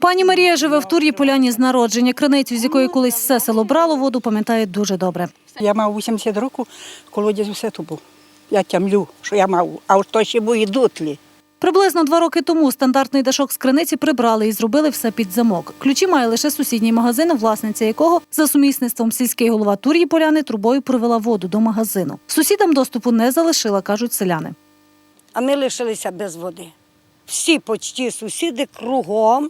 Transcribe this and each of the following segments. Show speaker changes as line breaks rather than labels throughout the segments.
Пані Марія живе в Тур'ї Поляні з народження. Криницю, з якої колись все село брало воду, пам'ятає дуже добре.
Я мав 80 років, колодязь усе то був. Я тямлю, що я мав, а от то ще були дутлі.
Приблизно два роки тому стандартний дашок з криниці прибрали і зробили все під замок. Ключі має лише сусідній магазин, власниця якого за сумісництвом сільський голова Тур'ї Поляни трубою привела воду до магазину. Сусідам доступу не залишила, кажуть селяни.
а ми лишилися без води. Всі почті сусіди кругом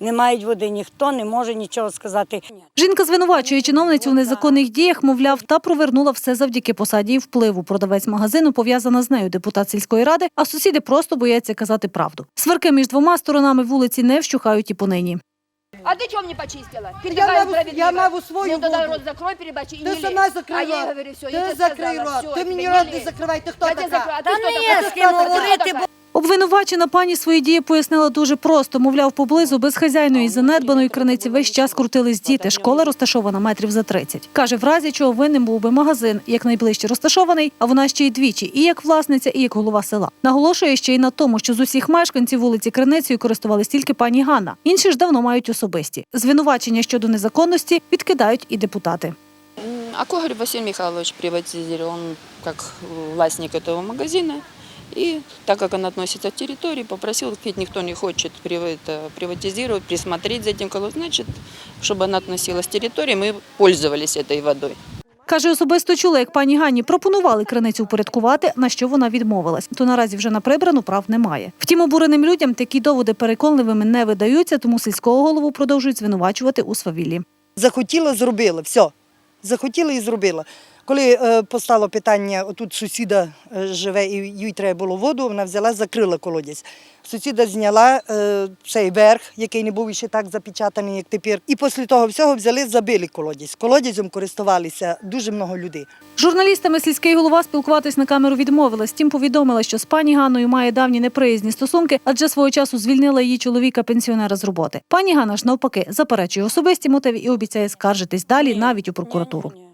не мають води, ніхто не може нічого сказати.
Жінка звинувачує чиновницю в незаконних діях, мовляв, та провернула все завдяки посаді і впливу. Продавець магазину пов'язана з нею депутат сільської ради, а сусіди просто бояться казати правду. Сварки між двома сторонами вулиці не вщухають і понині.
А ты чем не почистила? Ты
Я
такая
могу-
справедливая.
я могу свою
Ну тогда
воду.
рот закрой, перебачи и
Ты
не лезь.
сама закрой
А я ей
рот.
говорю, все,
Ты
я тебе
закрой
сказала,
рот.
всё,
Ты мені
теперь
рот не
лезь.
закривай. Ти хто
Я тебе
така?
закрою. А
Та
ты кто
не
такая?
з
Ты
Обвинувачена пані свої дії пояснила дуже просто. Мовляв, поблизу безхазяйної занедбаної криниці весь час крутились діти. Школа розташована метрів за 30. Каже, в разі чого винним був би магазин, як найближче розташований, а вона ще й двічі, і як власниця, і як голова села. Наголошує ще й на тому, що з усіх мешканців вулиці Криницею користувались тільки пані Ганна. Інші ж давно мають особисті. Звинувачення щодо незаконності відкидають і депутати.
А Когорь Василий Михайлович приватизировал, он как властник этого магазина. И так как он относится к территории, попросил, ведь никто не хочет прив- это приватизировать, присмотреть за этим колодцем, значит, чтобы она относилась к территории, мы пользовались этой водой.
Каже, особисто чула, як пані Ганні пропонували криницю упорядкувати, на що вона відмовилась. То наразі вже на прибрану прав немає. Втім, обуреним людям такі доводи переконливими не видаються, тому сільського голову продовжують звинувачувати у свавіллі.
Захотіла, зробила. Все. Захотіла і зробила. Коли е, постало питання, отут сусіда е, живе і їй треба було воду, вона взяла, закрила колодязь. Сусіда зняла е, цей верх, який не був ще так запечатаний, як тепер. І після того всього взяли, забили колодязь. Колодязем користувалися дуже много людей.
Журналістами сільський голова спілкуватись на камеру відмовилась. Тім повідомила, що з пані Ганною має давні неприязні стосунки, адже свого часу звільнила її чоловіка пенсіонера з роботи. Пані Ганна ж навпаки заперечує особисті мотиви і обіцяє скаржитись далі навіть у прокуратуру.